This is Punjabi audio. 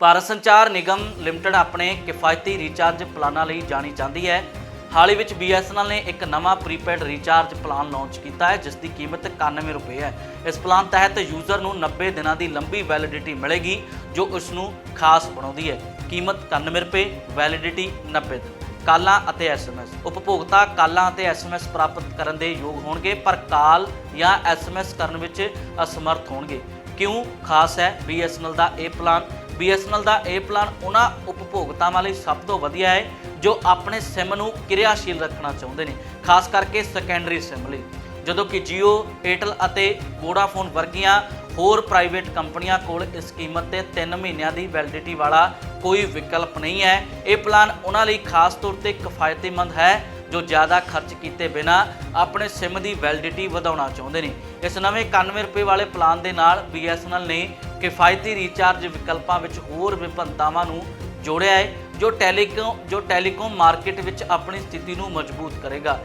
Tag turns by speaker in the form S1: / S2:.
S1: ਭਾਰਤ ਸੰਚਾਰ ਨਿਗਮ ਲਿਮਟਿਡ ਆਪਣੇ ਕਿਫਾਇਤੀ ਰੀਚਾਰਜ ਪਲਾਨਾਂ ਲਈ ਜਾਣੀ ਜਾਂਦੀ ਹੈ। ਹਾਲ ਹੀ ਵਿੱਚ BSNL ਨੇ ਇੱਕ ਨਵਾਂ ਪ੍ਰੀਪੇਡ ਰੀਚਾਰਜ ਪਲਾਨ ਲਾਂਚ ਕੀਤਾ ਹੈ, ਜਿਸ ਦੀ ਕੀਮਤ 91 ਰੁਪਏ ਹੈ। ਇਸ ਪਲਾਨ ਤਹਿਤ ਯੂਜ਼ਰ ਨੂੰ 90 ਦਿਨਾਂ ਦੀ ਲੰਬੀ ਵੈਲਿਡਿਟੀ ਮਿਲੇਗੀ, ਜੋ ਉਸ ਨੂੰ ਖਾਸ ਬਣਾਉਂਦੀ ਹੈ। ਕੀਮਤ 91 ਰੁਪਏ, ਵੈਲਿਡਿਟੀ 90 ਦਿਨ। ਕਾਲਾਂ ਅਤੇ ਐਸਐਮਐਸ। ਉਪਭੋਗਤਾ ਕਾਲਾਂ ਅਤੇ ਐਸਐਮਐਸ ਪ੍ਰਾਪਤ ਕਰਨ ਦੇ ਯੋਗ ਹੋਣਗੇ, ਪਰ ਕਾਲ ਜਾਂ ਐਸਐਮਐਸ ਕਰਨ ਵਿੱਚ ਅਸਮਰਥ ਹੋਣਗੇ। ਕਿਉਂ ਖਾਸ ਹੈ? BSNL ਦਾ ਇਹ ਪਲਾਨ BSNL ਦਾ ਇਹ ਪਲਾਨ ਉਹਨਾਂ ਉਪਭੋਗਤਾਵਾਂ ਲਈ ਸਭ ਤੋਂ ਵਧੀਆ ਹੈ ਜੋ ਆਪਣੇ SIM ਨੂੰ ਕਿਰਿਆਸ਼ੀਲ ਰੱਖਣਾ ਚਾਹੁੰਦੇ ਨੇ ਖਾਸ ਕਰਕੇ ਸੈਕੰਡਰੀ SIM ਲਈ। ਜਦੋਂ ਕਿ Jio, Airtel ਅਤੇ Vodafone ਵਰਗੀਆਂ ਹੋਰ ਪ੍ਰਾਈਵੇਟ ਕੰਪਨੀਆਂ ਕੋਲ ਇਸ ਕੀਮਤ ਤੇ 3 ਮਹੀਨਿਆਂ ਦੀ ਵੈਲਿਡਿਟੀ ਵਾਲਾ ਕੋਈ ਵਿਕਲਪ ਨਹੀਂ ਹੈ ਇਹ ਪਲਾਨ ਉਹਨਾਂ ਲਈ ਖਾਸ ਤੌਰ ਤੇ ਕਿਫਾਇਤੀਮੰਦ ਹੈ। ਜੋ ਜ਼ਿਆਦਾ ਖਰਚ ਕੀਤੇ ਬਿਨਾ ਆਪਣੇ SIM ਦੀ ਵੈਲਿਡਿਟੀ ਵਧਾਉਣਾ ਚਾਹੁੰਦੇ ਨੇ। ਇਸ ਨਵੇਂ 91 ਰੁਪਏ ਵਾਲੇ ਪਲਾਨ ਦੇ ਨਾਲ BSNL ਨੇ ਕਿਫਾਇਤੀ ਰੀਚਾਰਜ ਵਿਕਲਪਾਂ ਵਿੱਚ ਹੋਰ ਵਿਭਿੰਨਤਾਵਾਂ ਨੂੰ ਜੋੜਿਆ ਹੈ, ਜੋ ਟੈਲੀਕਾਮ ਜੋ ਟੈਲੀਕਾਮ ਮਾਰਕੀਟ ਵਿੱਚ ਆਪਣੀ ਸਥਿਤੀ ਨੂੰ ਮਜ਼ਬੂਤ ਕਰੇਗਾ।